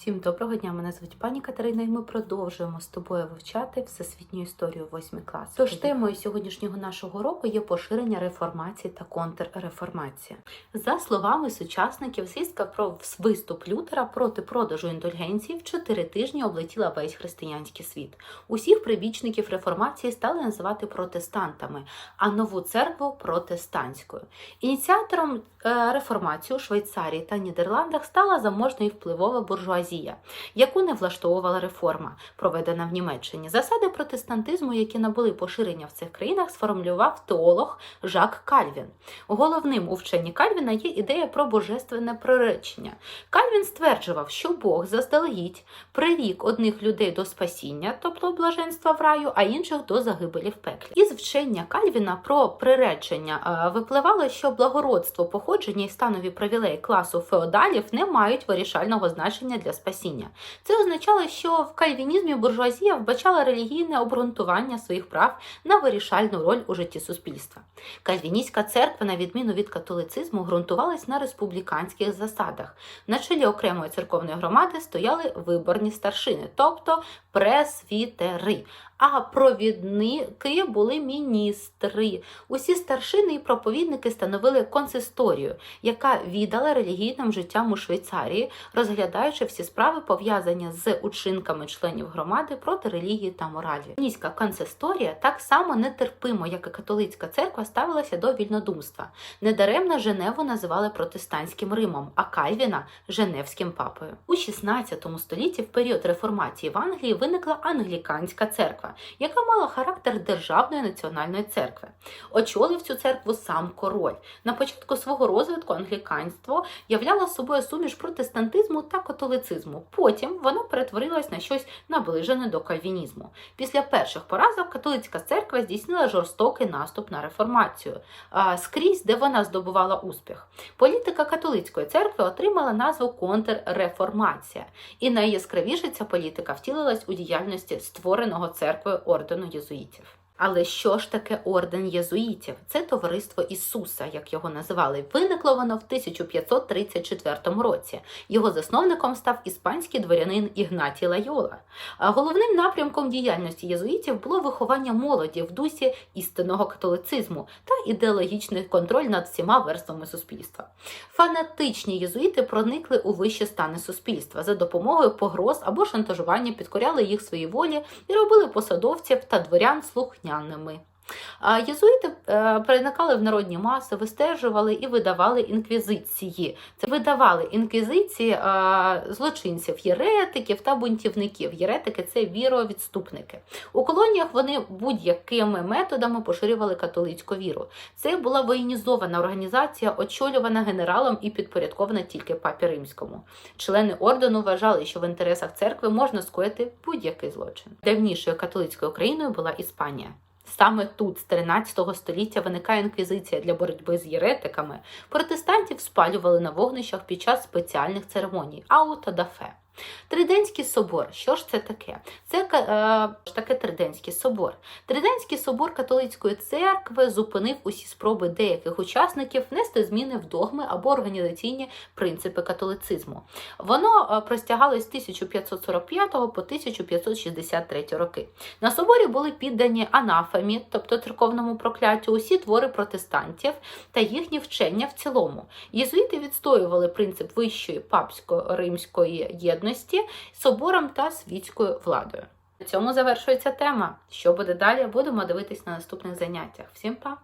Всім доброго дня! Мене звуть пані Катерина, і ми продовжуємо з тобою вивчати всесвітню історію 8 клас. Тож темою сьогоднішнього нашого року є поширення реформації та контрреформація. За словами сучасників, звістка про виступ Лютера проти продажу індульгенцій в 4 тижні облетіла весь християнський світ. Усіх прибічників реформації стали називати протестантами, а нову церкву протестантською. Ініціатором е, реформації у Швейцарії та Нідерландах стала заможна і впливова буржуазія, яку не влаштовувала реформа, проведена в Німеччині. Засади протестантизму, які набули поширення в цих країнах, сформулював теолог Жак Кальвін. Головним у вченні Кальвіна є ідея про божественне приречення. Кальвін стверджував, що Бог заздалегідь прирік одних людей до спасіння, тобто блаженства в раю, а інших до загибелі в пеклі. Із вчення Кальвіна про приречення е, випливало, що благородство, походження і станові привілеї класу феодалів не мають вирішального значення для спасіння. Це означало, що в кальвінізмі буржуазія вбачала релігійне обґрунтування своїх прав на вирішальну роль у житті суспільства. Кальвіністська церква, на відміну від католицизму, ґрунтувалась на республіканських засадах. На чолі окремої церковної громади стояли виборні старшини, тобто пресвітери. А провідники були міністри. Усі старшини і проповідники становили консисторію, яка віддала релігійним життям у Швейцарії, розглядаючи всі справи, пов'язані з учинками членів громади проти релігії та моралі. Нізька консисторія так само нетерпимо, як і католицька церква, ставилася до вільнодумства. Недаремно Женеву називали протестантським Римом, а Кальвіна Женевським папою. У 16 столітті, в період реформації в Англії, виникла англіканська церква яка мала характер державної національної церкви. Очолив цю церкву сам король. На початку свого розвитку англіканство являло собою суміш протестантизму та католицизму. Потім воно перетворилось на щось наближене до кальвінізму. Після перших поразок католицька церква здійснила жорстокий наступ на реформацію, скрізь, де вона здобувала успіх. Політика католицької церкви отримала назву контрреформація, і найяскравіше ця політика втілилась у діяльності створеного церкви ордену єзуїтів. Але що ж таке орден єзуїтів? Це товариство Ісуса, як його називали. Виникло воно в 1534 році. Його засновником став іспанський дворянин Ігнатій Лайола. А головним напрямком діяльності єзуїтів було виховання молоді в дусі істинного католицизму та ідеологічний контроль над всіма верствами суспільства. Фанатичні єзуїти проникли у вищі стани суспільства за допомогою погроз або шантажування, підкоряли їх своїй волі і робили посадовців та дворян слухня слухняними. Єзуїти е, переникали в народні маси, вистежували і видавали інквізиції. Це видавали інквізиції злочинців, єретиків та бунтівників. Єретики це віровідступники. У колоніях вони будь-якими методами поширювали католицьку віру. Це була воєнізована організація, очолювана генералом і підпорядкована тільки папі римському. Члени ордену вважали, що в інтересах церкви можна скоїти будь-який злочин. Давнішою католицькою країною була Іспанія. Саме тут, з 13 століття, виникає інквізиція для боротьби з єретиками. Протестантів спалювали на вогнищах під час спеціальних церемоній аутодафе. Триденський собор, що ж це таке? Це е, таке Триденський собор. Триденський собор католицької церкви зупинив усі спроби деяких учасників внести зміни в догми або організаційні принципи католицизму. Воно е, простягалось з 1545 по 1563 роки. На соборі були піддані анафемі, тобто церковному прокляттю, усі твори протестантів та їхні вчення в цілому. Єзуїти відстоювали принцип вищої папсько-римської єдності єдності собором та світською владою. На цьому завершується тема. Що буде далі? Будемо дивитись на наступних заняттях. Всім па!